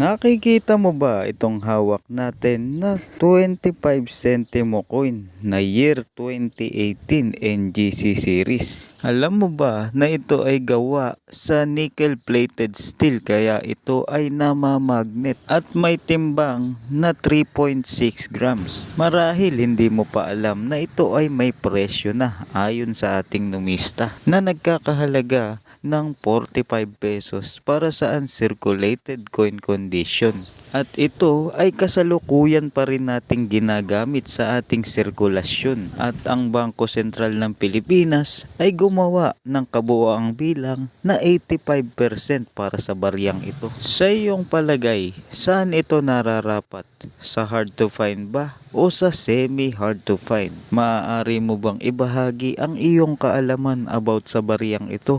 Nakikita mo ba itong hawak natin na 25 centimo coin na year 2018 NGC series? Alam mo ba na ito ay gawa sa nickel plated steel kaya ito ay namamagnet at may timbang na 3.6 grams. Marahil hindi mo pa alam na ito ay may presyo na ayon sa ating numista na nagkakahalaga ng 45 pesos para sa uncirculated coin condition. At ito ay kasalukuyan pa rin nating ginagamit sa ating sirkulasyon. At ang Bangko Sentral ng Pilipinas ay gumawa ng kabuoang bilang na 85% para sa baryang ito. Sa iyong palagay, saan ito nararapat? Sa hard to find ba? O sa semi hard to find? Maaari mo bang ibahagi ang iyong kaalaman about sa baryang ito?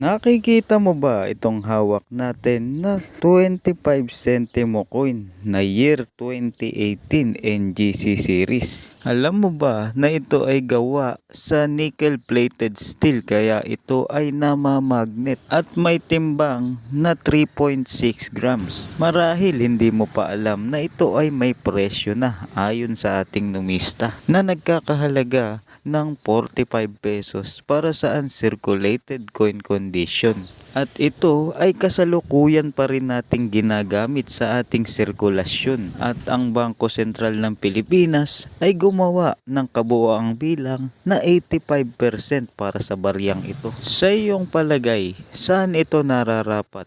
Nakikita mo ba itong hawak natin na 25 centimo coin na year 2018 NGC series? Alam mo ba na ito ay gawa sa nickel plated steel kaya ito ay namamagnet at may timbang na 3.6 grams. Marahil hindi mo pa alam na ito ay may presyo na ayon sa ating numista na nagkakahalaga ng 45 pesos para sa uncirculated coin condition. At ito ay kasalukuyan pa rin nating ginagamit sa ating sirkulasyon. At ang Bangko Sentral ng Pilipinas ay gumawa ng kabuoang bilang na 85% para sa baryang ito. Sa iyong palagay, saan ito nararapat?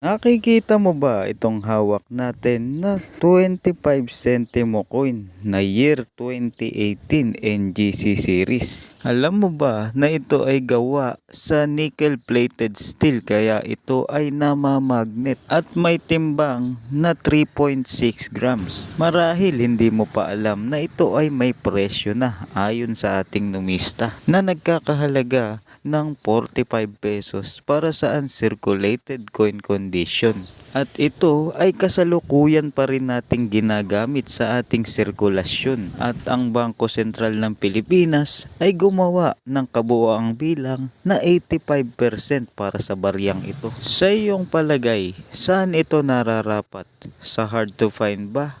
Nakikita mo ba itong hawak natin na 25 centimo coin na year 2018 NGC series? Alam mo ba na ito ay gawa sa nickel plated steel kaya ito ay namamagnet at may timbang na 3.6 grams. Marahil hindi mo pa alam na ito ay may presyo na ayon sa ating numista na nagkakahalaga ng 45 pesos para sa uncirculated coin condition. At ito ay kasalukuyan pa rin nating ginagamit sa ating sirkulasyon. At ang Bangko Sentral ng Pilipinas ay gumawa ng kabuoang bilang na 85% para sa baryang ito. Sa iyong palagay, saan ito nararapat? Sa hard to find ba?